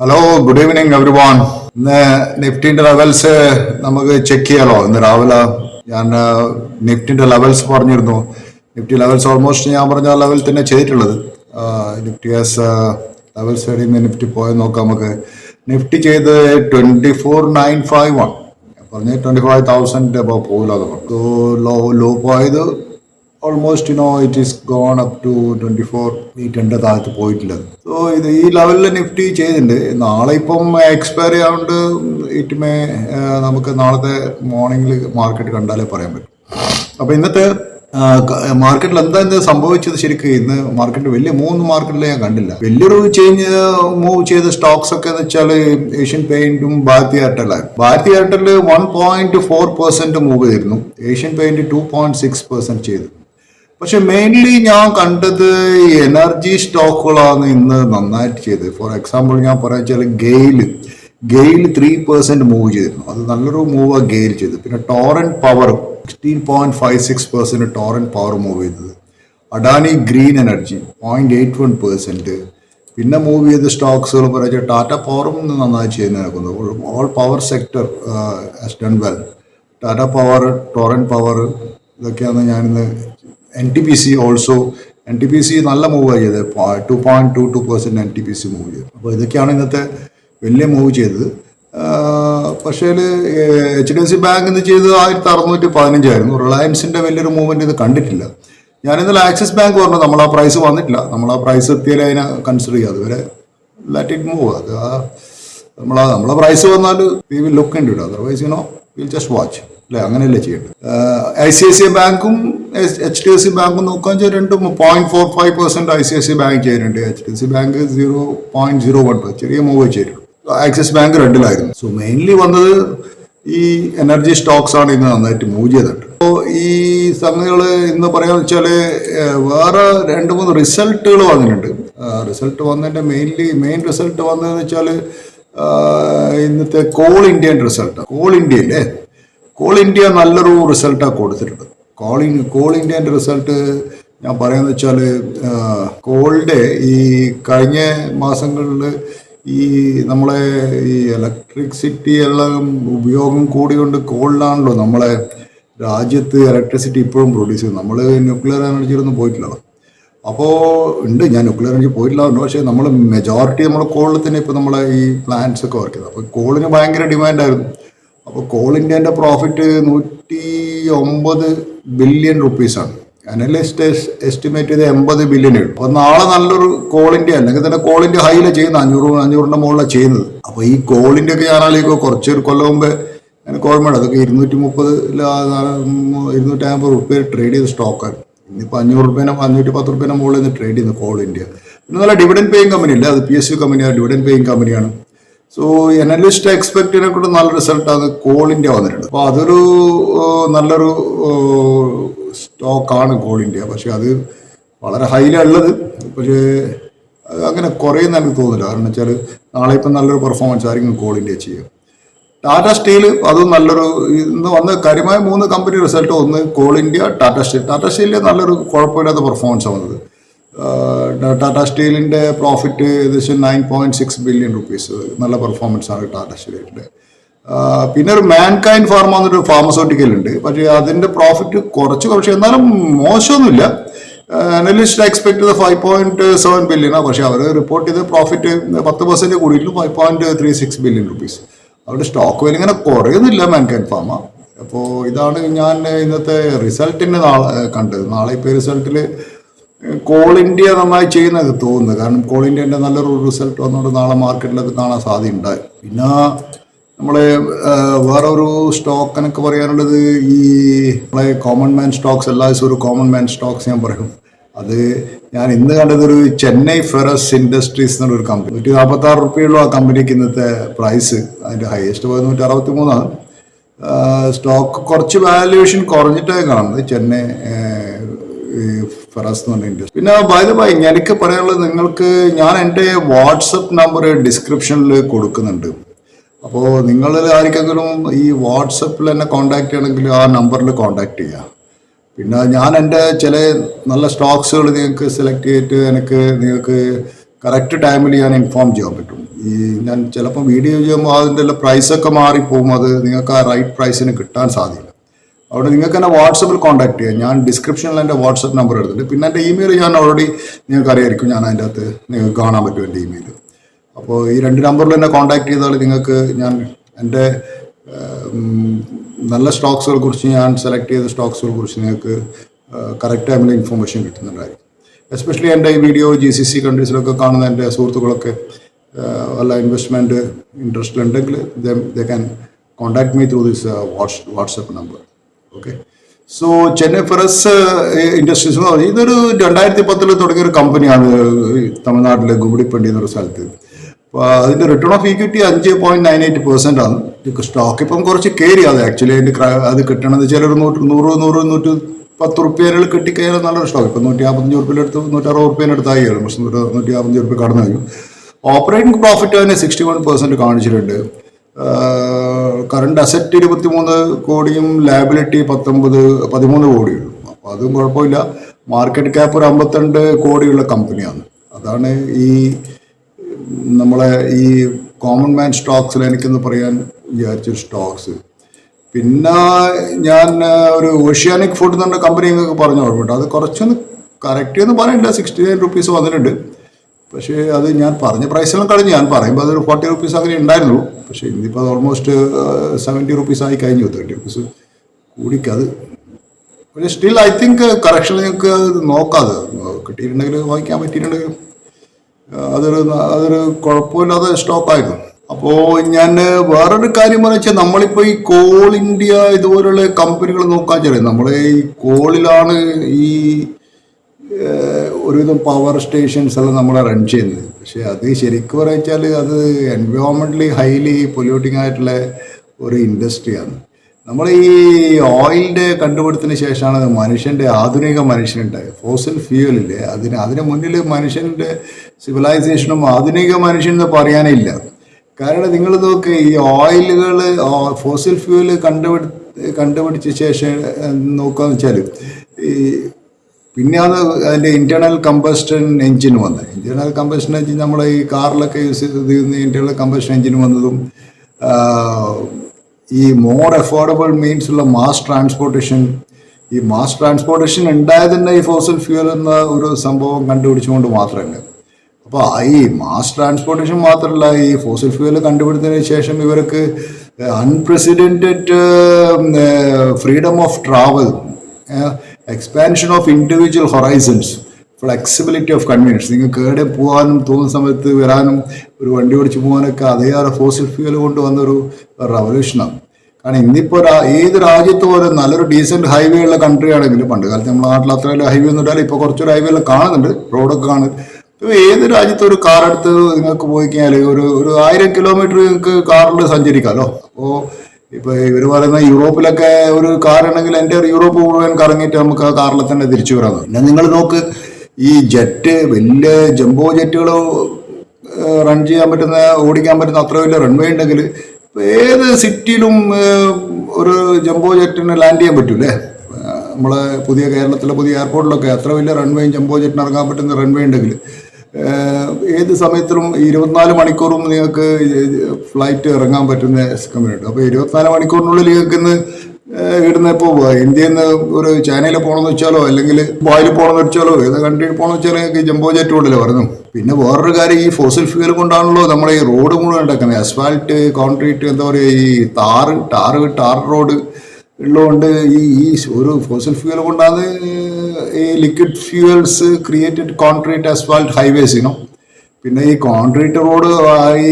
Hello good evening every one ഇന്ന് നിഫ്റ്റിന്റെ levels നമുക്ക് ചെക്ക് ചെയ്യാലോ? ഇന്ന് രാവിലെ ഞാൻ നിഫ്റ്റിന്റെ ലെവൽസ് പറഞ്ഞിരുന്നു. നിഫ്റ്റി ലെവൽസ് ഓൾമോസ്റ്റ് ഞാൻ പറഞ്ഞ ലെവൽ തന്നെ ചെയ്തിട്ടുള്ളത്. നിഫ്റ്റി ആസ് ലെവൽസ് നിന്ന് നിഫ്റ്റി പോയത് നോക്കാം നമുക്ക്. നിഫ്റ്റി ചെയ്ത് twenty four nine five one പറഞ്ഞ ട്വന്റി ഫൈവ് തൗസൻഡ് പോകില്ല ലോ ലോ പോയത് almost you know it is gone up to twenty four മീറ്ററിന്റെ താഴത്ത് പോയിട്ടില്ല. സോ ഇത് ഈ ലെവലിൽ നിഫ്റ്റി ചെയ്തിട്ടുണ്ട്. നാളെ ഇപ്പം എക്സ്പയർ ആയതുകൊണ്ട് ഇറ്റ് മേ നമുക്ക് നാളത്തെ മോർണിംഗിൽ മാർക്കറ്റ് കണ്ടാലേ പറയാൻ പറ്റും. അപ്പൊ ഇന്നത്തെ മാർക്കറ്റിൽ എന്താ ഇന്ന് സംഭവിച്ചത് ശരിക്കും? ഇന്ന് മാർക്കറ്റ് വലിയ മൂന്ന് മാർക്കറ്റിൽ ഞാൻ കണ്ടില്ല. വലിയൊരു ചേഞ്ച് മൂവ് ചെയ്ത സ്റ്റോക്സ് ഒക്കെ എന്ന് വെച്ചാൽ ഏഷ്യൻ പെയിന്റും Bharti എയർടെല്ലാണ് Bharti Airtel one point four percent move ചെയ്തിരുന്നു. Asian Paint two point six percent ചെയ്തു. പക്ഷെ മെയിൻലി ഞാൻ കണ്ടത് എനർജി സ്റ്റോക്കുകളാണ് ഇന്ന് നന്നായിട്ട് ചെയ്തത്. ഫോർ എക്സാമ്പിൾ ഞാൻ പറയാൻ വെച്ചാൽ GAIL. GAIL three percent move ചെയ്തിരുന്നു. അത് നല്ലൊരു മൂവ് ഗെയിൽ ചെയ്തു പിന്നെ Torrent Power sixteen point five six percent Torrent Power move ചെയ്തത്. Adani Green Energy point eight one percent പിന്നെ മൂവ് ചെയ്ത സ്റ്റോക്സുകൾ പറയുക ടാറ്റ പവറും നന്നായി ചെയ്യുന്ന നടക്കുന്നത് all power sector done well Tata Power Torrent Power ഇതൊക്കെയാണ് ഞാനിന്ന് N T P C also N T P C നല്ല മൂവ് ചെയ്തത്. Two point two two percent N T P C move ചെയ്തത് അപ്പോൾ ഇതൊക്കെയാണ് ഇന്നത്തെ വലിയ മൂവ് ചെയ്തത്. പക്ഷേ H D F C bank ഇന്ന് ചെയ്തത് ആയിരത്തി അറുന്നൂറ്റി പതിനഞ്ചായിരുന്നു റിലയൻസിന്റെ വലിയൊരു മൂവ്മെന്റ് ഇത് കണ്ടിട്ടില്ല. ഞാൻ ഇന്നലെ ആക്സിസ് ബാങ്ക് പറഞ്ഞു നമ്മൾ ആ പ്രൈസ് വന്നിട്ടില്ല. നമ്മൾ ആ പ്രൈസ് എത്തിയാലേ അതിനെ കൺസിഡർ ചെയ്യുക അതുവരെ ലാറ്റ് ഇറ്റ് മൂവ് അത് ആ നമ്മളാ നമ്മളെ പ്രൈസ് വന്നാൽ വി വിൽ ലുക്ക് ഇൻ ഇട്ട് otherwise you know will just watch അല്ലേ? അങ്ങനെയല്ലേ ചെയ്യേണ്ടത്. I C I C I ബാങ്കും എച്ച് ഡി എഫ് സി ബാങ്കും നോക്കാൻ വെച്ചാൽ രണ്ടും point four five percent I C I C bank ചെയ്യുന്നുണ്ട്. H D F C bank zero point zero one ചെറിയ മൂവ് ചെയ്തിട്ടുണ്ട് ആക്സിസ് ബാങ്ക് രണ്ടിലായിരുന്നു. സോ മെയിൻലി വന്നത് ഈ എനർജി സ്റ്റോക്സ് ആണ് ഇന്ന് നന്നായിട്ട് മൂവ് ചെയ്തിട്ടുണ്ട്. അപ്പോൾ ഈ സംഗതികൾ ഇന്ന് പറയാന്ന് വെച്ചാൽ വേറെ രണ്ട് മൂന്ന് റിസൾട്ടുകൾ വന്നിട്ടുണ്ട്. റിസൾട്ട് വന്നതിന്റെ മെയിൻലി മെയിൻ റിസൾട്ട് വന്നതെന്ന് വെച്ചാൽ ഇന്നത്തെ Coal Indian result Coal India അല്ലേ കോൾ ഇന്ത്യ നല്ലൊരു റിസൾട്ടാണ് കൊടുത്തിട്ടുണ്ട്. കോളിങ് കോൾ ഇന്ത്യന്റെ റിസൾട്ട് ഞാൻ പറയാന്ന് വെച്ചാൽ കോളിന്റെ ഈ കഴിഞ്ഞ മാസങ്ങളിൽ ഈ നമ്മളെ ഈ ഇലക്ട്രിസിറ്റി എല്ലാം ഉപയോഗം കൂടിക്കൊണ്ട് കോളിലാണല്ലോ നമ്മളെ രാജ്യത്ത് ഇലക്ട്രിസിറ്റി ഇപ്പോഴും പ്രൊഡ്യൂസ് ചെയ്യുന്നത്. നമ്മൾ ന്യൂക്ലിയർ എനർജിയിലൊന്നും പോയിട്ടില്ലല്ലോ. അപ്പോൾ ഉണ്ട് ഞാൻ ന്യൂക്ലിയർ എനർജി പോയിട്ടില്ല പക്ഷേ നമ്മൾ മെജോറിറ്റി നമ്മൾ കോളിൽ തന്നെ ഇപ്പോൾ നമ്മളെ ഈ പ്ലാന്റ്സ് ഒക്കെ വർക്ക് ചെയ്തത് അപ്പോൾ കോളിന് ഭയങ്കര ഡിമാൻഡായിരുന്നു അപ്പോൾ കോൾ ഇന്ത്യന്റെ പ്രോഫിറ്റ് നൂറ്റി ഒമ്പത് ബില്യൺ റുപ്പീസാണ് അനലിസ്റ്റ് എസ്റ്റിമേറ്റ് ചെയ്ത് എൺപത് ബില്യൺ ഇടും അപ്പോൾ നാളെ നല്ലൊരു കോൾ ഇന്ത്യ അല്ലെങ്കിൽ തന്നെ കോൾ ഇന്ത്യ ഹൈയിലാണ് ചെയ്യുന്നത്. അഞ്ഞൂറ് അഞ്ഞൂറിന്റെ മുകളിലാണ് ചെയ്യുന്നത്. അപ്പോൾ ഈ കോൾ ഇന്ത്യ ഒക്കെ ഞാനാലേക്ക് കുറച്ചൊരു കൊല്ലം മുമ്പ് എനിക്ക് ഓർമ്മയുണ്ട് അതൊക്കെ ഇരുന്നൂറ്റി മുപ്പത് ഇരുന്നൂറ്റി അമ്പത് റുപ്യ ട്രേഡ് ചെയ്ത സ്റ്റോക്കാണ് ഇന്നിപ്പോൾ അഞ്ഞൂറ് റുപ്യേനെ അഞ്ഞൂറ്റി പത്ത് റുപ്യേനെ മുകളിൽ നിന്ന് ട്രേഡ് ചെയ്യുന്നത് കോൾ ഇന്ത്യ പിന്നെ നല്ല ഡിവിഡൻ പേയിങ് കമ്പനി അല്ല? അത് പി എസ് യു കമ്പനിയാണ് ഡിവിഡൻ പേയിങ് കമ്പനിയാണ് സോ എനലിസ്റ്റ് എക്സ്പെക്ടിനെ കൊണ്ട് നല്ല റിസൾട്ടാണ് കോൾ ഇന്ത്യ വന്നിട്ടുണ്ട്. അപ്പോൾ അതൊരു നല്ലൊരു സ്റ്റോക്കാണ് കോൾ ഇന്ത്യ പക്ഷെ അത് വളരെ ഹൈയിലുള്ളത് പക്ഷേ അങ്ങനെ കുറയുന്ന എനിക്ക് തോന്നില്ല കാരണം വെച്ചാൽ നാളെ ഇപ്പം നല്ലൊരു പെർഫോമൻസ് ആയിരിക്കും കോൾ ഇന്ത്യ ചെയ്യുക. ടാറ്റ സ്റ്റീൽ അതും നല്ലൊരു ഇന്ന് വന്ന കാര്യമായ മൂന്ന് കമ്പനി റിസൾട്ട് ഒന്ന് Coal India Tata Steel Tata സ്റ്റീലിൽ നല്ലൊരു കുഴപ്പമില്ലാത്ത പെർഫോമൻസ് വന്നത്. ടാറ്റ സ്റ്റീലിന്റെ പ്രോഫിറ്റ് ഏകദേശം nine point six billion rupees നല്ല പെർഫോമൻസ് ആണ് ടാറ്റ സ്റ്റീലിന്റെ പിന്നെ ഒരു മാൻകൈൻഡ് ഫാർമ എന്നൊരു ഫാർമസ്യൂട്ടിക്കൽ ഉണ്ട്. പക്ഷേ അതിന്റെ പ്രോഫിറ്റ് കുറച്ച് പക്ഷേ എന്നാലും മോശമൊന്നുമില്ല. അനലിസ്റ്റ് എക്സ്പെക്ട് ചെയ്ത ഫൈവ് പോയിന്റ് സെവൻ ബില്യനാണ് പക്ഷേ അവർ റിപ്പോർട്ട് ചെയ്ത പ്രോഫിറ്റ് പത്ത് percent കൂടിയിട്ടും five point three six billion rupees അവരുടെ സ്റ്റോക്ക് വില ഇങ്ങനെ കുറയുന്നില്ല മാൻകൈൻ ഫാമ അപ്പോൾ ഇതാണ് ഞാൻ ഇന്നത്തെ റിസൾട്ടിന്റെ നാളെ കണ്ടത്. നാളെ ഇപ്പോൾ റിസൾട്ടിൽ കോൾ ഇന്ത്യ നന്നായി ചെയ്യുന്നത് തോന്നുന്നു. കാരണം കോൾ ഇന്ത്യന്റെ നല്ലൊരു റിസൾട്ട് വന്നുകൊണ്ട് നാളെ മാർക്കറ്റിൽ അത് കാണാൻ സാധ്യതയുണ്ട് പിന്നെ നമ്മൾ വേറൊരു സ്റ്റോക്ക് എന്നൊക്കെ പറയാനുള്ളത് ഈ നമ്മളെ കോമൺ മാൻ സ്റ്റോക്സ് എല്ലാ ദിവസവും ഒരു കോമൺ മാൻ സ്റ്റോക്സ് ഞാൻ പറയും. അത് ഞാൻ ഇന്ന് കണ്ടത് ഒരു ചെന്നൈ ഫെറസ് ഇൻഡസ്ട്രീസ് എന്നൊരു കമ്പനി നൂറ്റി നാൽപ്പത്തി ആറ് ആ കമ്പനിക്ക് ഇന്നത്തെ പ്രൈസ് അതിന്റെ ഹയസ്റ്റ് പോയത് നൂറ്റി അറുപത്തി മൂന്നാണ് സ്റ്റോക്ക് കുറച്ച് വാല്യുവേഷൻ കുറഞ്ഞിട്ടേ കാണുന്നത്. ചെന്നൈ ഫെറസ് എന്ന് പറഞ്ഞ ഇൻഡസ്ട്രി പിന്നെ ബൈ ബൈ എനിക്ക് പറയാനുള്ളത് നിങ്ങൾക്ക് ഞാൻ എന്റെ വാട്സപ്പ് നമ്പർ ഡിസ്ക്രിപ്ഷനിൽ കൊടുക്കുന്നുണ്ട്. അപ്പോൾ നിങ്ങളിൽ ആർക്കെങ്കിലും ഈ വാട്സപ്പിൽ എന്നെ കോൺടാക്റ്റ് ചെയ്യണമെങ്കിൽ ആ നമ്പറിൽ കോൺടാക്റ്റ് ചെയ്യുക പിന്നെ ഞാൻ എന്റെ ചില നല്ല സ്റ്റോക്സുകൾ നിങ്ങൾക്ക് സെലക്ട് ചെയ്തിട്ട് എനിക്ക് നിങ്ങൾക്ക് കറക്റ്റ് ടൈമിൽ ഞാൻ ഇൻഫോം ചെയ്യാൻ പറ്റും. ഈ ഞാൻ ചിലപ്പോൾ വീഡിയോ ചെയ്യുമ്പോൾ അതിന്റെ പ്രൈസൊക്കെ മാറിപ്പോകും. അത് നിങ്ങൾക്ക് ആ റൈറ്റ് പ്രൈസിന് കിട്ടാൻ സാധ്യത അവിടെ നിങ്ങൾക്ക് എന്നെ വാട്സപ്പിൽ കോൺടാക്ട് ചെയ്യാം. ഞാൻ ഡിസ്ക്രിപ്ഷനിൽ എന്റെ വാട്സപ്പ് നമ്പർ എടുത്തിട്ടുണ്ട് പിന്നെ എന്റെ ഇമെയിൽ ഞാൻ ഓൾറെഡി നിങ്ങൾക്ക് അറിയായിരിക്കും ഞാൻ അതിന്റെ അകത്ത് നിങ്ങൾക്ക് കാണാൻ പറ്റും എന്റെ ഇമെയിൽ അപ്പോൾ ഈ രണ്ട് നമ്പറിൽ എന്നെ കോൺടാക്ട് ചെയ്താൽ നിങ്ങൾക്ക് ഞാൻ എന്റെ നല്ല സ്റ്റോക്സുകളെ കുറിച്ച് ഞാൻ സെലക്ട് ചെയ്ത സ്റ്റോക്സുകളെ കുറിച്ച് നിങ്ങൾക്ക് കറക്റ്റ് ടൈമിൽ ഇൻഫർമേഷൻ കിട്ടുന്നുണ്ടായിരിക്കും. എസ്പെഷ്യലി എന്റെ ഈ വീഡിയോ ജി സി സി കൺട്രീസിലൊക്കെ കാണുന്ന എന്റെ സുഹൃത്തുക്കളൊക്കെ വല്ല ഇൻവെസ്റ്റ്മെന്റ് ഇൻട്രസ്റ്റ് ഉണ്ടെങ്കിൽ they can contact me through this whats WhatsApp number okay so Chennai Ferrous Industries എന്ന് പറഞ്ഞാൽ ഇതൊരു രണ്ടായിരത്തി പത്തിൽ തുടങ്ങിയ ഒരു കമ്പനിയാണ് തമിഴ്നാട്ടിലെ ഗുബിഡിപ്പണ്ടി എന്നൊരു സ്ഥലത്ത്. അപ്പോൾ അതിന്റെ റിട്ടേൺ ഓഫ് ഇക്വിറ്റി അഞ്ച് പോയിന്റ് നയൻ എയ്റ്റ് പെർസെന്റ് ആണ്. സ്റ്റോക്ക് ഇപ്പം കുറച്ച് കയറി അത് ആക്ച്വലി അതിന്റെ അത് കിട്ടണമെന്ന് വെച്ചാൽ ഒരു നൂറ് നൂറ് നൂറ് നൂറ്റി പത്ത് കിട്ടി കിട്ടിക്കഴിഞ്ഞാൽ നല്ലൊരു സ്റ്റോക്ക് ഇപ്പം നൂറ്റി നാൽപ്പത്തഞ്ച് റുപ്യയിലെടുത്ത് നൂറ്റി അറുപത് റുപ്യേനെ എടുത്തായി കയറും പക്ഷെ നൂറ്റി നൂറ്റി നാൽപ്പത്തഞ്ച് റുപ്യ കടന്നു കഴിഞ്ഞു ഓപ്പറേറ്റിംഗ് പ്രോഫിറ്റ് തന്നെ സിക്സ്റ്റി വൺ പെർസെന്റ് കാണിച്ചിട്ടുണ്ട്. കറണ്ട് അസറ്റ് ഇരുപത്തിമൂന്ന് കോടിയും ലാബിലിറ്റി പത്തൊമ്പത് പതിമൂന്ന് കോടിയുള്ളൂ അപ്പോൾ അതും കുഴപ്പമില്ല. മാർക്കറ്റ് ക്യാപ്പ് ഒരു അമ്പത്തിരണ്ട് കോടിയുള്ള കമ്പനിയാണ് അതാണ് ഈ നമ്മളെ ഈ കോമൺ മാൻ സ്റ്റോക്സിൽ എനിക്കെന്ന് പറയാൻ വിചാരിച്ച സ്റ്റോക്സ് പിന്നെ ഞാൻ ഒരു ഓഷ്യാനിക് ഫുഡ് എന്ന് പറഞ്ഞ കമ്പനി നിങ്ങൾക്ക് പറഞ്ഞു ഓർമ്മയുണ്ട്. അത് കുറച്ചൊന്ന് കറക്റ്റ് എന്ന് പറയണ്ട സിക്സ്റ്റി നയൻ റുപ്പീസ് വന്നിട്ടുണ്ട്. പക്ഷേ അത് ഞാൻ പറഞ്ഞ പ്രൈസെല്ലാം കഴിഞ്ഞ് ഞാൻ പറയുമ്പോൾ അതൊരു ഫോർട്ടി റുപ്പീസ് അങ്ങനെ ഉണ്ടായിരുന്നു. പക്ഷേ ഇന്നിപ്പോൾ അത് ഓൾമോസ്റ്റ് സെവന്റി റുപ്പീസ് ആയി കഴിഞ്ഞു തേർട്ടി റുപ്പീസ് കൂടിക്കത് പക്ഷേ സ്റ്റിൽ ഐ തിങ്ക് കറക്ഷൻ ഞങ്ങൾക്ക് അത് നോക്കാതെ. കിട്ടിയിട്ടുണ്ടെങ്കിൽ വാങ്ങിക്കാൻ പറ്റിയിട്ടുണ്ടെങ്കിൽ അതൊരു അതൊരു കുഴപ്പമില്ലാതെ സ്റ്റോക്കായിരുന്നു അപ്പോൾ ഞാൻ വേറൊരു കാര്യം എന്ന് വെച്ചാൽ നമ്മളിപ്പോൾ ഈ കോൾ ഇന്ത്യ ഇതുപോലുള്ള കമ്പനികൾ നോക്കാൻ ചെറിയ നമ്മളെ ഈ കോളിലാണ് ഈ ഒരുവിധം പവർ സ്റ്റേഷൻസ് എല്ലാം നമ്മളെ റൺ ചെയ്യുന്നത്. പക്ഷേ അത് ശരിക്കും പറഞ്ഞാൽ അത് എൻവയോൺമെന്റലി ഹൈലി പൊല്യൂട്ടിംഗ് ആയിട്ടുള്ള ഒരു ഇൻഡസ്ട്രിയാണ് നമ്മൾ ഈ ഓയിലിന്റെ കണ്ടുപിടുത്തിന് ശേഷമാണ് മനുഷ്യന്റെ ആധുനിക മനുഷ്യനുണ്ടായത്. ഫോസിൽ ഫ്യൂവലില്ലേ അതിന് അതിന് മുന്നിൽ മനുഷ്യന്റെ സിവിലൈസേഷനും ആധുനിക മനുഷ്യൻ എന്ന് പറയാനേ ഇല്ല. കാരണം നിങ്ങൾ നോക്ക് ഈ ഓയിലുകൾ ഫോസിൽ ഫ്യൂവൽ കണ്ടുപിടി കണ്ടുപിടിച്ച ശേഷം നോക്കാന്ന് വെച്ചാൽ ഈ പിന്നെയാണ് അതിന്റെ ഇന്റേർണൽ കമ്പസ്റ്റൻ എഞ്ചിൻ വന്നത് ഇന്റേർണൽ കമ്പസ്റ്റൻ എഞ്ചിൻ നമ്മളെ ഈ കാറിലൊക്കെ യൂസ് ചെയ്യുന്ന ഇന്റേർണൽ കമ്പസ്റ്റൻ എഞ്ചിൻ വന്നതും ഈ മോർ അഫോർഡബിൾ ഉള്ള മാസ് ട്രാൻസ്പോർട്ടേഷൻ ഈ മാസ് ട്രാൻസ്പോർട്ടേഷൻ ഉണ്ടായത് തന്നെ ഈ ഫോസൽ ഫ്യൂൽ എന്ന ഒരു സംഭവം കണ്ടുപിടിച്ചുകൊണ്ട് മാത്രമല്ല. അപ്പോൾ ഈ മാസ് ട്രാൻസ്പോർട്ടേഷൻ മാത്രമല്ല ഈ ഫോസൽ ഫ്യൂവൽ കണ്ടുപിടുത്തതിന് ശേഷം ഇവർക്ക് unprecedented freedom of travel expansion of individual horizons flexibility of convenience നിങ്ങൾക്ക് എവിടെ പോകാനും തോന്നുന്ന സമയത്ത് വരാനും ഒരു വണ്ടി ഓടിച്ച് പോകാനൊക്കെ അതേറെ ഫോസിൽ ഫ്യൂൽ കൊണ്ട് വന്നൊരു റവല്യൂഷനാണ് കാരണം ഇന്നിപ്പോൾ ഏത് രാജ്യത്ത് പോലെ നല്ലൊരു ഡീസന്റ് ഹൈവേ ഉള്ള കൺട്രി ആണെങ്കിലും പണ്ട് കാലത്ത് നമ്മുടെ നാട്ടിൽ അത്ര വലിയ ഹൈവേ ഒന്നും ഇല്ലാലും ഇപ്പോൾ കുറച്ചൊരു ഹൈവേ എല്ലാം കാണുന്നുണ്ട്. റോഡൊക്കെ കാണുന്നുണ്ട്. ഇപ്പോൾ ഏത് രാജ്യത്ത് ഒരു കാർ എടുത്ത് നിങ്ങൾക്ക് പോയി കഴിഞ്ഞാൽ ഒരു ഒരു ആയിരം കിലോമീറ്റർ നിങ്ങൾക്ക് കാറിൽ സഞ്ചരിക്കാമല്ലോ അപ്പോൾ ഇപ്പോൾ ഇവർ പറയുന്ന യൂറോപ്പിലൊക്കെ ഒരു കാർ ഉണ്ടെങ്കിൽ എന്റെ യൂറോപ്പ് മുഴുവൻ കറങ്ങിയിട്ട് നമുക്ക് ആ കാറിൽ തന്നെ തിരിച്ചു വരാം പിന്നെ നിങ്ങൾ നോക്ക് ഈ ജെറ്റ് വലിയ ജംബോ ജെറ്റുകൾ റൺ ചെയ്യാൻ പറ്റുന്ന ഓടിക്കാൻ പറ്റുന്ന അത്ര വലിയ റൺവേ ഉണ്ടെങ്കിൽ ഏത് സിറ്റിയിലും ഒരു ജംബോ ജെറ്റിന് ലാൻഡ് ചെയ്യാൻ പറ്റൂലേ? നമ്മളെ പുതിയ കേരളത്തിലെ പുതിയ എയർപോർട്ടിലൊക്കെ അത്ര വലിയ റൺവേയും ജംബോ ജെറ്റിന് ഇറങ്ങാൻ പറ്റുന്ന റൺവേ ഉണ്ടെങ്കിൽ ഏത് സമയത്തിലും ഇരുപത്തിനാല് മണിക്കൂറും നിങ്ങൾക്ക് ഫ്ലൈറ്റ് ഇറങ്ങാൻ പറ്റുന്ന കമ്പനിയുണ്ട്. അപ്പോൾ ഇരുപത്തിനാല് മണിക്കൂറിനുള്ളിൽ നിങ്ങൾക്ക് ഇന്ന് ഇടുന്ന ഇപ്പോൾ ഇന്ത്യയിൽ നിന്ന് ഒരു ചൈനയിൽ പോകണമെന്ന് വെച്ചാലോ അല്ലെങ്കിൽ ദുബായിൽ പോകണമെന്ന് വെച്ചാലോ ഏത് കൺട്രിയിൽ പോകണമെന്ന് വെച്ചാൽ നിങ്ങൾക്ക് ജംബോ ജെറ്റ് കൊണ്ടല്ലേ പറഞ്ഞു പിന്നെ വേറൊരു കാര്യം ഈ ഫോസിൽ ഫ്യൂൽ കൊണ്ടാണല്ലോ നമ്മുടെ ഈ റോഡ് മുഴുവൻ ഉണ്ടാക്കുന്നത് അസ്ഫാൾട്ട് കോൺക്രീറ്റ് എന്താ പറയുക ഈ ടാർ ടാർ ടാർ റോഡ് ഉള്ളതുകൊണ്ട് ഈ ഈ ഒരു ഫോസിൽ ഫ്യൂവൽ കൊണ്ടാണ് ഈ liquid fuels created concrete asphalt highways ഇനോ പിന്നെ ഈ കോൺക്രീറ്റ് റോഡ് ഈ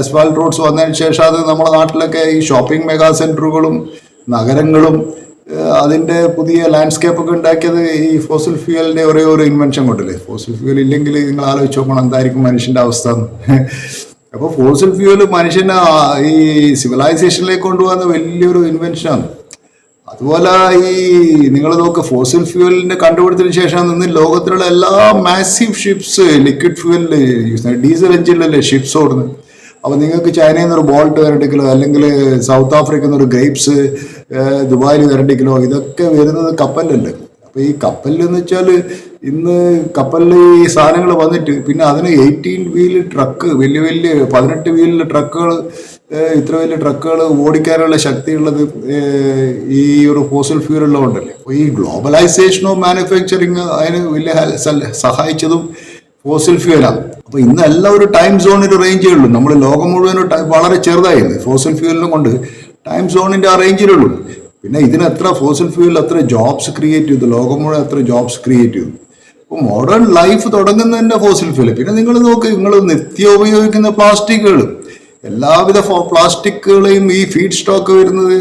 അസ്ഫാൾട്ട് റോഡ്സ് വന്നതിന് ശേഷം അത് നമ്മുടെ നാട്ടിലൊക്കെ ഈ ഷോപ്പിംഗ് മെഗാ സെന്ററുകളും നഗരങ്ങളും അതിന്റെ പുതിയ ലാൻഡ്സ്കേപ്പ് ഒക്കെ ഉണ്ടാക്കിയത് ഈ ഫോസിൽ ഫ്യൂവലിന്റെ ഒരേ ഒരു ഇൻവെൻഷൻ കൊണ്ടല്ലേ. ഫോസിൽ ഫ്യൂവൽ ഇല്ലെങ്കിൽ നിങ്ങൾ ആലോചിച്ച് നോക്കണം എന്തായിരിക്കും മനുഷ്യന്റെ അവസ്ഥ. അപ്പോൾ ഫോസിൽ ഫ്യൂവൽ മനുഷ്യനെ ഈ സിവിലൈസേഷനിലേക്ക് കൊണ്ടുപോകുന്ന വലിയൊരു ഇൻവെൻഷനാണ് അതുപോലെ ഈ നിങ്ങൾ നോക്ക് ഫോസിൽ ഫ്യൂവലിന്റെ കണ്ടുപിടുത്തിന് ശേഷം നിന്ന് ലോകത്തിലുള്ള എല്ലാ മാസീവ് ഷിപ്സ് ലിക്വിഡ് ഫ്യൂവലിൽ യൂസ് ചെയ്യുന്നത് ഡീസൽ എഞ്ചിനിലല്ലേ ഷിപ്സ് ഓടുന്നത് അപ്പോൾ നിങ്ങൾക്ക് ചൈനയിൽ നിന്ന് ഒരു ബോൾട്ട് വരണ്ടെങ്കിലോ അല്ലെങ്കിൽ സൗത്ത് ആഫ്രിക്കയിൽ നിന്ന് ഒരു ഗ്രേപ്സ് ദുബായിൽ വരണ്ടെങ്കിലോ ഇതൊക്കെ വരുന്നത് കപ്പലിലല്ലേ? അപ്പോൾ ഈ കപ്പലിൽ എന്ന് വെച്ചാൽ ഇന്ന് കപ്പലിൽ ഈ സാധനങ്ങൾ വന്നിട്ട് പിന്നെ അതിന് എയ്റ്റീൻ വീൽ ട്രക്ക് വലിയ വലിയ പതിനെട്ട് വീലിൽ ട്രക്കുകൾ ഇത്ര വലിയ ട്രക്കുകൾ ഓടിക്കാനുള്ള ശക്തിയുള്ളത് ഈ ഒരു ഫോസിൽ ഫ്യൂൽ ഉള്ളതുകൊണ്ടല്ലേ? അപ്പോൾ ഈ ഗ്ലോബലൈസേഷൻ ഓഫ് മാനുഫാക്ചറിങ് അതിന് വലിയ സഹായിച്ചതും ഫോസിൽ ഫ്യൂലാണ് അപ്പോൾ ഇന്ന് എല്ലാം ഒരു ടൈം സോണിൽ റേഞ്ചേ ഉള്ളൂ. നമ്മൾ ലോകം മുഴുവനും വളരെ ചെറുതായിരുന്നു. ഫോസിൽ ഫ്യൂലിനെ കൊണ്ട് ടൈം സോണിന്റെ ആ റേഞ്ചിലുള്ളൂ പിന്നെ ഇതിന് എത്ര ഫോസിൽ ഫ്യൂൽ എത്ര ജോബ്സ് ക്രിയേറ്റ് ചെയ്തു. ലോകം മുഴുവൻ എത്ര ജോബ്സ് ക്രിയേറ്റ് ചെയ്തു. അപ്പോൾ മോഡേൺ ലൈഫ് തുടങ്ങുന്നത് തന്നെ ഫോസിൽ ഫ്യൂൽ പിന്നെ നിങ്ങൾ നോക്ക് നിങ്ങൾ നിത്യോപയോഗിക്കുന്ന പ്ലാസ്റ്റിക്കുകൾ എല്ലാവിധ പ്ലാസ്റ്റിക്കുകളെയും ഈ ഫീഡ് സ്റ്റോക്ക് വരുന്നത്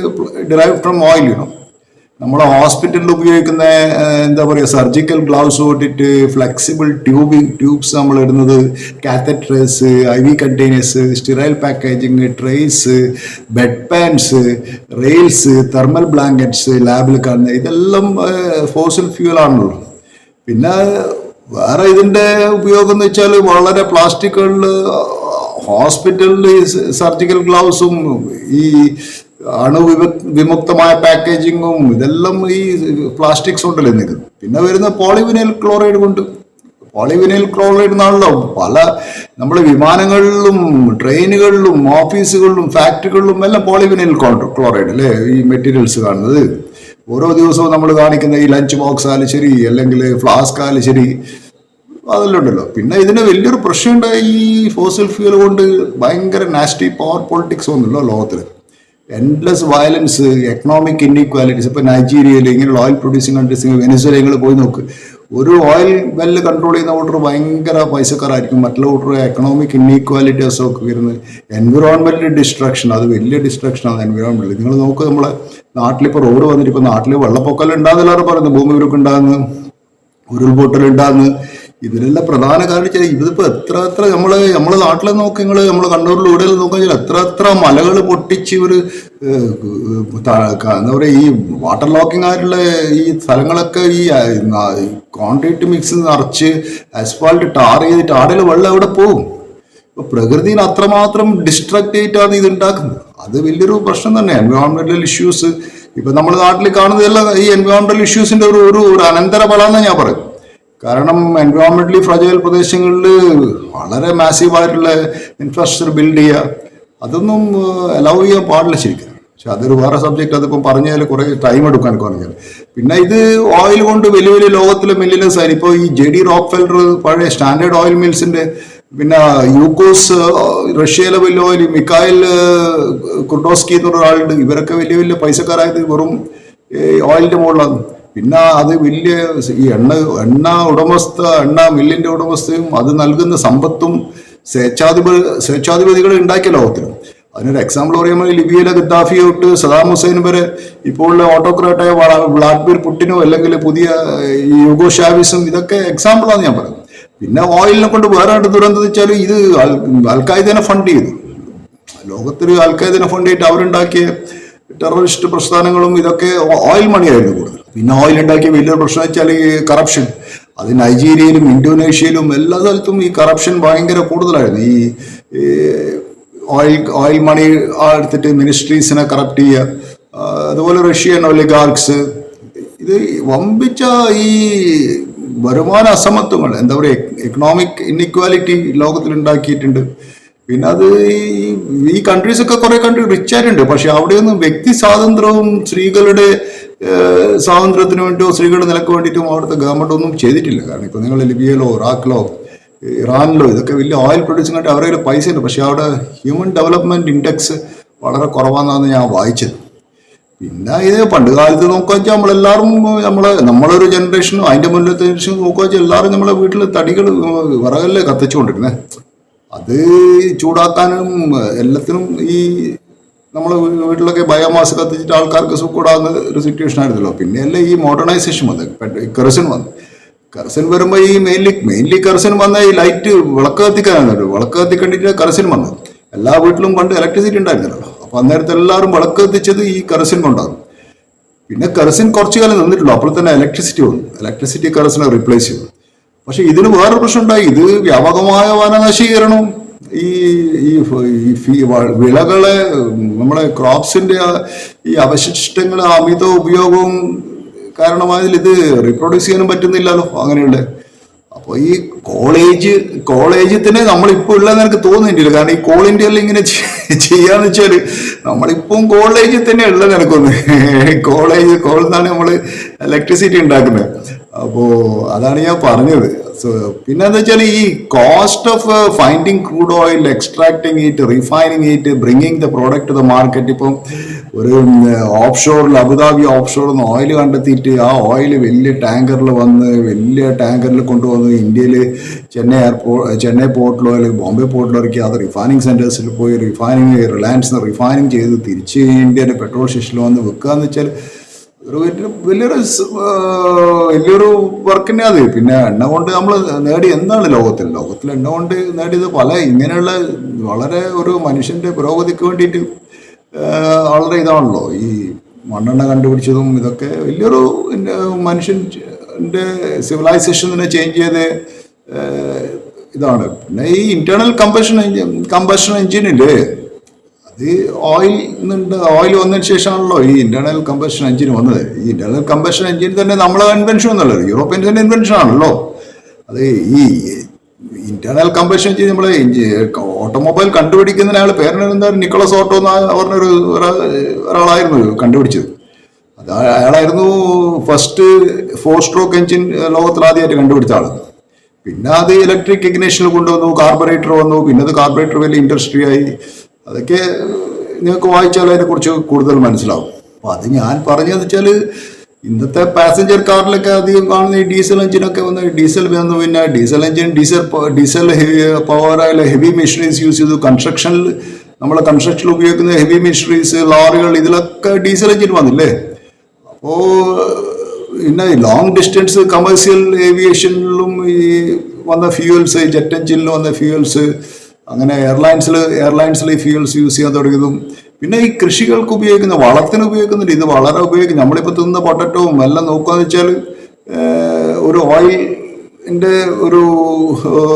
ഡിറൈവ് ഫ്രം ഓയിൽ ഇടും നമ്മൾ ഹോസ്പിറ്റലിൽ ഉപയോഗിക്കുന്ന എന്താ പറയുക സർജിക്കൽ ഗ്ലൗസ് തൊട്ടിട്ട് ഫ്ലെക്സിബിൾ ട്യൂബിങ് ട്യൂബ്സ് നമ്മൾ ഇടുന്നത് catheters I V containers sterile packaging trays bedpans rails thermal blankets ലാബിൽ കാണുന്ന ഇതെല്ലാം ഫോസിൽ ഫ്യൂൽ ആണല്ലോ. പിന്നെ വേറെ ഇതിന്റെ ഉപയോഗം എന്ന് വെച്ചാൽ വളരെ പ്ലാസ്റ്റിക്കുകളിൽ ഹോസ്പിറ്റലിൽ സർജിക്കൽ ഗ്ലൗസും ഈ അണു വിമുക്തമായ പാക്കേജിങ്ങും ഇതെല്ലാം ഈ പ്ലാസ്റ്റിക്സ് കൊണ്ടല്ലേ നിൽക്കുന്നത് പിന്നെ വരുന്ന പോളിവിനൈൽ ക്ലോറൈഡ് കൊണ്ട്. പോളിവിനൈൽ ക്ലോറൈഡ് എന്നാണല്ലോ പല നമ്മുടെ വിമാനങ്ങളിലും ട്രെയിനുകളിലും ഓഫീസുകളിലും ഫാക്ടറികളിലും എല്ലാം പോളിവിനൈൽ ക്ലോറൈഡ് അല്ലേ? ഈ മെറ്റീരിയൽസ് കാണുന്നത്. ഓരോ ദിവസവും നമ്മൾ കാണിക്കുന്ന ഈ ലഞ്ച് ബോക്സ് ആയാലും ശരി അല്ലെങ്കിൽ ഫ്ലാസ്ക് ആയാലും ശരി അതെല്ലാം പിന്നെ ഇതിന് വലിയൊരു പ്രശ്നമുണ്ട് ഈ ഫോസിൽ ഫ്യൂൽ കൊണ്ട് ഭയങ്കര നാസ്റ്റി പവർ പൊളിറ്റിക്സ് ഒന്നുമല്ലോ ലോകത്തിൽ എൻഡ്ലെസ് വയലൻസ് എക്കണോമിക് ഇൻഇക്വാലിറ്റീസ് ഇപ്പൊ നൈജീരിയയിൽ ഇങ്ങനെയുള്ള ഓയിൽ പ്രൊഡ്യൂസിങ് കൺട്രീസ് വെനിസ്വല പോയി നോക്ക്. ഒരു ഓയിൽ വെല്ല് കൺട്രോൾ ചെയ്യുന്ന വോട്ടർ ഭയങ്കര പൈസക്കാരായിരിക്കും. മറ്റുള്ള വോട്ടർ എക്കണോമിക് ഇൻഇക്വാലിറ്റീസ് ഒക്കെ വരുന്നത്. എൻവിറോൺമെന്റൽ ഡിസ്ട്രക്ഷൻ അത് വലിയ ഡിസ്ട്രക്ഷൻ ആണ് എൻവിറോൺമെന്റ് നിങ്ങൾ നോക്ക് നമ്മളെ നാട്ടിലിപ്പോൾ റോഡ് വന്നിട്ട് ഇപ്പൊ നാട്ടിൽ വെള്ളപ്പൊക്കം ഉണ്ടാകുന്നില്ലാതെ പറയുന്നത്. ഭൂമി ഉരുക്ക് ഉണ്ടാകുന്നു ഉരുൾപൊട്ടൽ ഉണ്ടാകുന്നു ഇതിനെല്ലാം പ്രധാന കാരണം വെച്ചാൽ ഇതിപ്പോ എത്ര എത്ര നമ്മൾ നമ്മളെ നാട്ടിലെ നോക്കി നിങ്ങൾ നമ്മളെ കണ്ണൂരിൽ ഇവിടെ നോക്കാൻ എത്ര എത്ര മലകൾ പൊട്ടിച്ച് ഇവർ എന്താ പറയുക ഈ വാട്ടർ ലോക്കിംഗ് ആയിട്ടുള്ള ഈ സ്ഥലങ്ങളൊക്കെ ഈ കോൺക്രീറ്റ് മിക്സ് നിറച്ച് അസ്ഫാൾട്ട് ടാർ ചെയ്തിട്ട് ആടയിൽ വെള്ളം എവിടെ പോകും? ഇപ്പൊ പ്രകൃതിയിൽ അത്രമാത്രം ഡിസ്ട്രക്ട് ചെയ്തിട്ടാണ് ഇത് ഉണ്ടാക്കുന്നത് അത് വലിയൊരു പ്രശ്നം തന്നെ. എൻവയോൺമെന്റൽ ഇഷ്യൂസ് ഇപ്പൊ നമ്മുടെ നാട്ടിൽ കാണുന്നതെല്ലാം ഈ എൻവയോൺമെന്റൽ ഇഷ്യൂസിന്റെ ഒരു ഒരു അനന്തര ഫലമെന്ന് ഞാൻ പറയും കാരണം എൻവയോൺമെന്റലി ഫ്രജൈൽ പ്രദേശങ്ങളിൽ വളരെ മാസീവ് ആയിട്ടുള്ള ഇൻഫ്രാസ്ട്രക്ചർ ബിൽഡ് ചെയ്യുക അതൊന്നും അലൗ ചെയ്യാൻ പാടില്ല ശരിക്കും. പക്ഷെ അതൊരു വേറെ സബ്ജക്റ്റ് അതിപ്പം പറഞ്ഞാൽ കുറേ ടൈം എടുക്കാൻ പറഞ്ഞാൽ പിന്നെ ഇത് ഓയിൽ കൊണ്ട് വലിയ വലിയ ലോകത്തിലെ മില്ലിലേഴ്സ് ആയി. ഇപ്പോൾ ഈ ജെ ഡി റോക്ക് ഫെൽഡർ പഴയ സ്റ്റാൻഡേർഡ് ഓയിൽ മിൽസിന്റെ പിന്നെ യൂക്കോസ് റഷ്യയിലെ വലിയ ഓയിൽ മിക്കായിൽ കുർഡോസ്കി എന്നൊരാളുണ്ട് ഇവരൊക്കെ വലിയ വലിയ പൈസക്കാരായത് വെറും ഓയിലിന്റെ മുകളിലാണ്. പിന്നെ അത് വലിയ ഈ എണ്ണ എണ്ണ ഉടമസ്ഥ എണ്ണ മില്ലിന്റെ ഉടമസ്ഥയും അത് നൽകുന്ന സമ്പത്തും സ്വേച്ഛാധിപ സ്വേച്ഛാധിപതികൾ ഉണ്ടാക്കിയ ലോകത്തിൽ അതിനൊരു എക്സാമ്പിൾ പറയുമ്പോൾ ലിബിയയിലെ ഗദ്ദാഫി തൊട്ട് സദാം ഹുസൈൻ വരെ ഇപ്പോഴുള്ള ഓട്ടോക്രാറ്റായ വള- വ്ളാഡിമിർ പുട്ടിനോ അല്ലെങ്കിൽ പുതിയ ഈ യുഗോ ഷാവിസും ഇതൊക്കെ എക്സാമ്പിളാണ് ഞാൻ പറയുന്നത് പിന്നെ ഓയിലിനെ കൊണ്ട് വേറെ രണ്ട് ദുരന്തം വെച്ചാൽ ഇത് അൽഖായ്ദനെ ഫണ്ട് ചെയ്തു. ലോകത്തിൽ അൽഖായിദിനെ ഫണ്ട് ചെയ്തിട്ട് അവരുണ്ടാക്കിയ ടെററിസ്റ്റ് പ്രസ്ഥാനങ്ങളും ഇതൊക്കെ ഓയിൽ മണിയായിരുന്നു കൂടുതൽ പിന്നെ ഓയിൽ ഉണ്ടാക്കിയ വലിയൊരു പ്രശ്നം വെച്ചാൽ ഈ കറപ്ഷൻ അത് നൈജീരിയയിലും ഇന്തോനേഷ്യയിലും എല്ലാ സ്ഥലത്തും ഈ കറപ്ഷൻ ഭയങ്കര കൂടുതലായിരുന്നു. ഈ ഓയിൽ ഓയിൽ മണി എടുത്തിട്ട് മിനിസ്ട്രീസിനെ കറപ്റ്റ് ചെയ്യുക. അതുപോലെ റഷ്യൻ ഒലിഗാർക്സ് ഇത് വമ്പിച്ച ഈ വരുമാന അസമത്വങ്ങൾ എന്താ പറയുക എക്കണോമിക് ഇന്നിക്വാലിറ്റി ലോകത്തിൽ ഉണ്ടാക്കിയിട്ടുണ്ട്. പിന്നെ അത് ഈ- കൺട്രീസ് ഒക്കെ കുറെ കൺട്രി റിച്ച് ആയിട്ടുണ്ട്. പക്ഷെ അവിടെയൊന്നും വ്യക്തി സ്വാതന്ത്ര്യവും സ്ത്രീകളുടെ സ്വാതന്ത്ര്യത്തിന് വേണ്ടിയോ സ്ത്രീകളുടെ നിലയ്ക്ക് വേണ്ടിയിട്ടും അവിടുത്തെ ഗവൺമെന്റ് ഒന്നും ചെയ്തിട്ടില്ല. കാരണം ഇപ്പൊ നിങ്ങൾ ലിബിയയിലോ ഇറാഖിലോ ഇറാനിലോ ഇതൊക്കെ വലിയ ഓയിൽ പ്രൊഡ്യൂസിംഗ് ആയിട്ട് അവരുടെ പൈസ ഉണ്ട്. പക്ഷേ അവിടെ ഹ്യൂമൻ ഡെവലപ്മെന്റ് ഇൻഡെക്സ് വളരെ കുറവാണെന്നാണ് ഞാൻ വായിച്ചത്. പിന്നെ ഇത് പണ്ട് കാലത്ത് നോക്കുക വെച്ചാൽ നമ്മളെല്ലാവരും നമ്മളെ നമ്മളൊരു ജനറേഷനും അതിന്റെ മുന്നിലത്തെ ജനറേഷൻ നോക്കുക വെച്ചാൽ എല്ലാവരും നമ്മളെ വീട്ടിൽ തടികൾ വിറകല്ലേ കത്തിച്ചുകൊണ്ടിരുന്നത് അത് ചൂടാക്കാനും എല്ലാത്തിനും ഈ നമ്മളെ വീട്ടിലൊക്കെ ബയോമാസ് കത്തിച്ചിട്ട് ആൾക്കാർക്ക് സുഖൂടാകുന്ന ഒരു സിറ്റുവേഷൻ ആയിരുന്നല്ലോ. പിന്നെയല്ലേ ഈ മോഡേണൈസേഷൻ വന്നത് കെറസിൻ വന്നു. കറസിൻ വരുമ്പോൾ ഈ മെയിൻലി മെയിൻലി കറസിൻ വന്ന ഈ ലൈറ്റ് വിളക്ക് കത്തിക്കാനാണ് വിളക്ക് കത്തിക്കണ്ടിട്ട് കറസിൻ വന്നു. എല്ലാ വീട്ടിലും പണ്ട് ഇലക്ട്രിസിറ്റി ഉണ്ടായിരുന്നല്ലോ. അപ്പൊ അന്നേരത്തെ എല്ലാവരും വിളക്ക് കത്തിച്ചത് ഈ കറസിൻ കൊണ്ടാണ്. പിന്നെ കറസിൻ കുറച്ചു കാലം നിന്നിട്ടുള്ളൂ. അപ്പോൾ തന്നെ ഇലക്ട്രിസിറ്റി വന്നു. ഇലക്ട്രിസിറ്റി കറസിനെ റീപ്ലേസ് ചെയ്തു. പക്ഷേ ഇതിന് വേറൊരു പ്രശ്നം ഉണ്ടായി. ഇത് വ്യാപകമായ വനനശീകരണവും ഈ ഈ വിളകളെ നമ്മുടെ ക്രോപ്സിന്റെ ഈ അവശിഷ്ടങ്ങൾ അമിത ഉപയോഗവും കാരണമായതിൽ ഇത് റീപ്രൊഡ്യൂസ് ചെയ്യാനും പറ്റുന്നില്ലല്ലോ അങ്ങനെയുള്ള അപ്പോൾ ഈ കോളേജ് കോളേജിൽ തന്നെ നമ്മളിപ്പോൾ ഉള്ളതെന്ന് എനിക്ക് തോന്നുന്നില്ല കാരണം ഈ കോൾ ഇന്ത്യയിൽ ഇങ്ങനെ ചെയ്യാന്ന് വെച്ചാൽ നമ്മളിപ്പം കോളേജിൽ തന്നെ ഉള്ളത് നിനക്കൊന്ന്. കോളേജ് കോളിൽ നിന്നാണ് നമ്മൾ ഇലക്ട്രിസിറ്റി ഉണ്ടാക്കുന്നത്. അപ്പോൾ അതാണ് ഞാൻ പറഞ്ഞത്. പിന്നെന്താ വെച്ചാൽ ഈ cost of finding crude oil extracting it refining it bringing the product to the market ഇപ്പം ഒരു ഓഫ് ഷോറിൽ അബുദാബി ഓഫ് ഷോറിൽ നിന്ന് ഓയിൽ കണ്ടെത്തിയിട്ട് ആ ഓയിൽ വലിയ ടാങ്കറിൽ വന്ന് വലിയ ടാങ്കറിൽ കൊണ്ടുവന്ന് ഇന്ത്യയിൽ ചെന്നൈ എയർപോർട്ട് ചെന്നൈ പോർട്ടിലോ അല്ലെങ്കിൽ ബോംബെ പോർട്ടിലോ ഇറക്കി അത് റിഫൈനിങ് സെന്റേഴ്സിൽ പോയി റിഫൈനിങ് റിലയൻസ് റിഫൈനിങ് ചെയ്ത് തിരിച്ച് ഇന്ത്യയിലെ പെട്രോൾ സ്റ്റേഷനിൽ വന്ന് വെക്കുക എന്ന് വെച്ചാൽ ഒരു വലിയ വലിയൊരു വലിയൊരു വർക്ക് തന്നെ അത്. പിന്നെ എണ്ണ കൊണ്ട് നമ്മൾ നേടി എന്താണ് ലോകത്തിൽ? ലോകത്തിൽ എണ്ണ കൊണ്ട് നേടിയത് പല ഇങ്ങനെയുള്ള വളരെ ഒരു മനുഷ്യന്റെ പുരോഗതിക്ക് വേണ്ടിയിട്ട് വളരെ ഇതാണല്ലോ. ഈ മണ്ണെണ്ണ കണ്ടുപിടിച്ചതും ഇതൊക്കെ വലിയൊരു മനുഷ്യന്റെ സിവിലൈസേഷൻ തന്നെ ചേഞ്ച് ചെയ്ത് ഇതാണ്. പിന്നെ ഈ ഇന്റേണൽ കമ്പഷൻ എഞ്ചിൻ കമ്പഷൻ എഞ്ചിനിൽ അത് ഓയിൽ നിന്നുണ്ട് ഓയിൽ വന്നതിന് ശേഷമാണല്ലോ ഈ ഇന്റേണൽ കമ്പഷൻ എഞ്ചിൻ വന്നത്. ഈ ഇന്റേണൽ കമ്പഷൻ എഞ്ചിൻ തന്നെ നമ്മളെ ഇൻവെൻഷൻ എന്നുള്ളത് തന്നെ ഇൻവെൻഷൻ ആണല്ലോ. അത് ഈ ഇന്റേണൽ കമ്പഷൻ എഞ്ചിൻ നമ്മളെ ഓട്ടോമൊബൈൽ കണ്ടുപിടിക്കുന്നതിന് അയാൾ പേരെന്താ നിക്കോളസ് ഓട്ടോ എന്ന് പറഞ്ഞൊരു ഒരാ- ഒരാളായിരുന്നു കണ്ടുപിടിച്ചത്. അത് അയാളായിരുന്നു ഫസ്റ്റ് ഫോർ സ്ട്രോക്ക് എഞ്ചിൻ ലോകത്തിൽ ആദ്യമായിട്ട് കണ്ടുപിടിച്ച ആൾ. പിന്നെ അത് ഇലക്ട്രിക് ഇഗ്നേഷനിൽ കൊണ്ടുവന്നു കാർബറേറ്റർ വന്നു പിന്നെ അത് കാർബറേറ്റർ വലിയ ഇൻഡസ്ട്രി ആയി. അതൊക്കെ നിങ്ങൾക്ക് വായിച്ചാൽ അതിനെക്കുറിച്ച് കൂടുതൽ മനസ്സിലാവും. അപ്പോൾ അത് ഞാൻ പറഞ്ഞതെന്ന് വെച്ചാൽ ഇന്നത്തെ പാസഞ്ചർ കാറിലൊക്കെ അധികം കാണുന്ന ഈ ഡീസൽ എഞ്ചിനൊക്കെ വന്ന് ഡീസൽ വന്നു പിന്നെ ഡീസൽ എഞ്ചിൻ ഡീസൽ ഡീസൽ പവറായ ഹെവി മെഷീനറീസ് യൂസ് ചെയ്തു. കൺസ്ട്രക്ഷനിൽ നമ്മളെ കൺസ്ട്രക്ഷനിൽ ഉപയോഗിക്കുന്ന ഹെവി മെഷീനറീസ് ലോറികൾ ഇതിലൊക്കെ ഡീസൽ എഞ്ചിൻ വന്നില്ലേ? അപ്പോ പിന്നെ ലോങ് ഡിസ്റ്റൻസ് കമേഴ്സ്യൽ ഏവിയേഷനിലും ഈ വന്ന ഫ്യൂവൽസ് ജെറ്റ് എഞ്ചിനിലും വന്ന ഫ്യൂവൽസ് അങ്ങനെ എയർലൈൻസിൽ എയർലൈൻസിൽ ഈ ഫ്യൂവൽസ് യൂസ് ചെയ്യാൻ തുടങ്ങിയതും പിന്നെ ഈ കൃഷികൾക്ക് ഉപയോഗിക്കുന്ന വളത്തിന് ഉപയോഗിക്കുന്നില്ല ഇത് വളരെ ഉപയോഗിക്കും നമ്മളിപ്പോൾ തിന്ന പൊട്ടറ്റവും എല്ലാം നോക്കുകയെന്ന് വെച്ചാൽ ഒരു ഓയിലിന്റെ ഒരു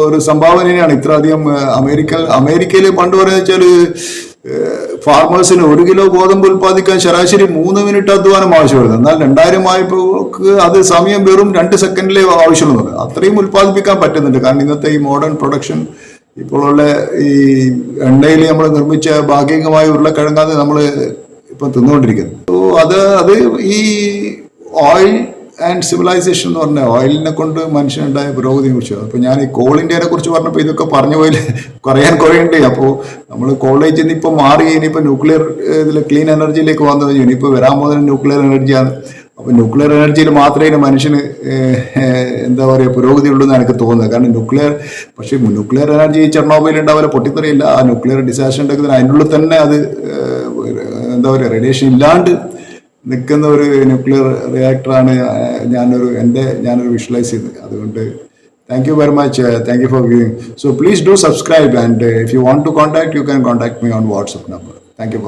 ഒരു സംഭാവനയാണ് ഇത്ര അധികം അമേരിക്ക അമേരിക്കയിൽ പണ്ട് പറയുന്നത് വെച്ചാൽ ഫാർമേഴ്സിന് ഒരു കിലോ ഗോതമ്പ് ഉൽപ്പാദിക്കാൻ ശരാശരി മൂന്ന് മിനിറ്റ് അധ്വാനം ആവശ്യമുള്ളത് എന്നാൽ രണ്ടായിരം ആയപ്പോൾക്ക് അത് സമയം വെറും രണ്ട് സെക്കൻഡിലേ ആവശ്യമുള്ളത്. അത്രയും ഉൽപ്പാദിപ്പിക്കാൻ പറ്റുന്നുണ്ട്. കാരണം ഇന്നത്തെ ഈ മോഡേൺ പ്രൊഡക്ഷൻ ഇപ്പോഴുള്ള ഈ എണ്ണയിൽ നമ്മൾ നിർമ്മിച്ച ഭാഗികമായ ഉരുളക്കിഴങ്ങാതെ നമ്മൾ ഇപ്പം തിന്നുകൊണ്ടിരിക്കുന്നത്. So അത് അത് ഈ ഓയിൽ ആൻഡ് സിവിലൈസേഷൻ എന്ന് പറഞ്ഞ ഓയിലിനെ കൊണ്ട് മനുഷ്യനുണ്ടായ പുരോഗതിയെ കുറിച്ച് അപ്പോൾ ഞാൻ ഈ കോൾ ഇന്ത്യനെ കുറിച്ച് പറഞ്ഞപ്പോൾ ഇതൊക്കെ പറഞ്ഞു പോയി കുറയാൻ കുറയുണ്ട് അപ്പോൾ നമ്മൾ കോളേജിൽ നിന്ന് ഇപ്പോൾ മാറി ഇനിയിപ്പോൾ ന്യൂക്ലിയർ ഇതിൽ ക്ലീൻ എനർജിയിലേക്ക് വന്നു. കഴിഞ്ഞു ഇനിയിപ്പോൾ വരാൻ പോകുന്ന ന്യൂക്ലിയർ എനർജിയാണ് അപ്പോൾ ന്യൂക്ലിയർ എനർജിയിൽ മാത്രമേ മനുഷ്യന് എന്താ പറയുക പുരോഗതി ഉള്ളൂ എന്ന് എനിക്ക് തോന്നുന്നത്. കാരണം ന്യൂക്ലിയർ പക്ഷേ ന്യൂക്ലിയർ എനർജി ചെർണോബയിൽ ഉണ്ടാവില്ല പൊട്ടിത്തെറിയില്ല. ആ ന്യൂക്ലിയർ ഡിസാസ്റ്റർ ഉണ്ടാക്കുന്ന അതിനുള്ളിൽ തന്നെ അത് എന്താ പറയുക റേഡിയേഷൻ ഇല്ലാണ്ട് നിൽക്കുന്ന ഒരു ന്യൂക്ലിയർ റിയാക്ടറാണ് ഞാനൊരു എന്റെ ഞാനൊരു വിഷ്വലൈസ് ചെയ്തത്. അതുകൊണ്ട് thank you very much thank you for viewing so please do subscribe and if you want to contact you can contact me on WhatsApp number thank you